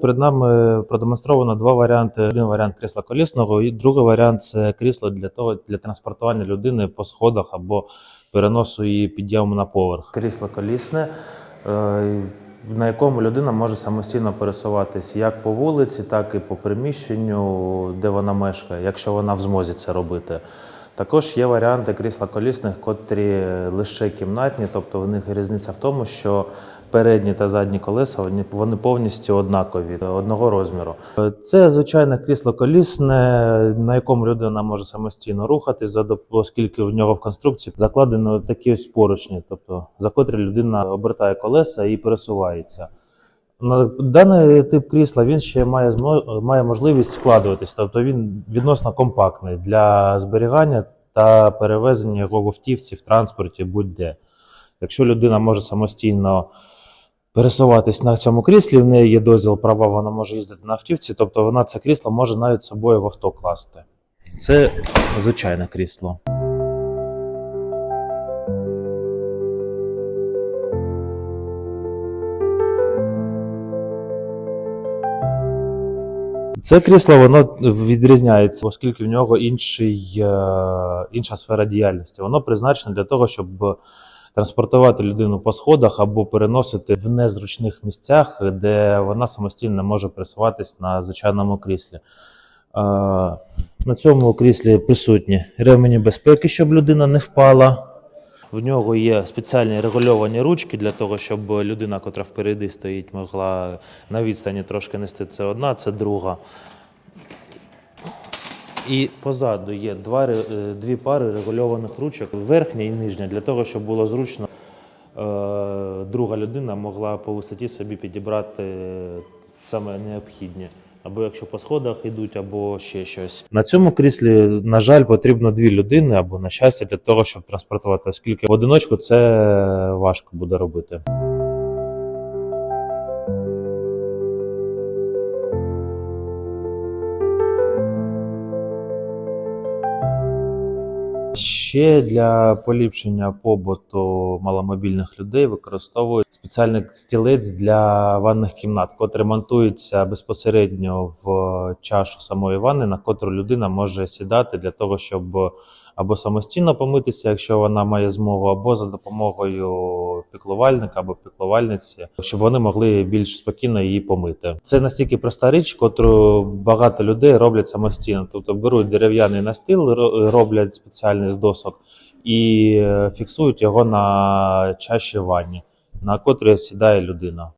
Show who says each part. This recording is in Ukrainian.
Speaker 1: Перед нами продемонстровано два варіанти: один варіант крісла колісного, і другий варіант це крісло для того для транспортування людини по сходах або переносу її підйому на поверх. Крісло колісне, е, на якому людина може самостійно пересуватись як по вулиці, так і по приміщенню, де вона мешкає, якщо вона в змозі це робити. Також є варіанти крісла колісних, котрі лише кімнатні, тобто в них різниця в тому, що передні та задні колеса вони, повністю однакові, одного розміру. Це звичайне крісло колісне, на якому людина може самостійно рухатись, оскільки в нього в конструкції закладено такі ось поручні, тобто за котрі людина обертає колеса і пересувається. Даний тип крісла він ще має має можливість складуватись, тобто він відносно компактний для зберігання та перевезення його в автівці, в транспорті, будь-де. Якщо людина може самостійно пересуватись на цьому кріслі, в неї є дозвіл права, вона може їздити на автівці, тобто вона це крісло може навіть собою в авто класти. Це звичайне крісло. Це крісло воно відрізняється, оскільки в нього інший, е, інша сфера діяльності. Воно призначене для того, щоб транспортувати людину по сходах або переносити в незручних місцях, де вона самостійно може пересуватись на звичайному кріслі. Е, На цьому кріслі присутні ремені безпеки, щоб людина не впала. В нього є спеціальні регульовані ручки для того, щоб людина, котра впереді стоїть, могла на відстані трошки нести. Це одна, це друга. І позаду є два, е, дві пари регульованих ручок, верхня і нижня, для того, щоб було зручно. е, Друга людина могла по висоті собі підібрати саме необхідне. Або якщо по сходах йдуть, або ще щось. На цьому кріслі, на жаль, потрібно дві людини або на щастя для того, щоб транспортувати, оскільки в одиночку це важко буде робити. Ще для поліпшення побуту маломобільних людей використовують спеціальний стілець для ванних кімнат, котрий монтується безпосередньо в чашу самої ванни, на котру людина може сідати для того, щоб або самостійно помитися, якщо вона має змогу, або за допомогою піклувальника або піклувальниці, щоб вони могли більш спокійно її помити. Це настільки проста річ, котру багато людей роблять самостійно. Тобто беруть дерев'яний настил, ро- роблять спеціальний з досок і е, фіксують його на чаші ванні, на котрій сідає людина.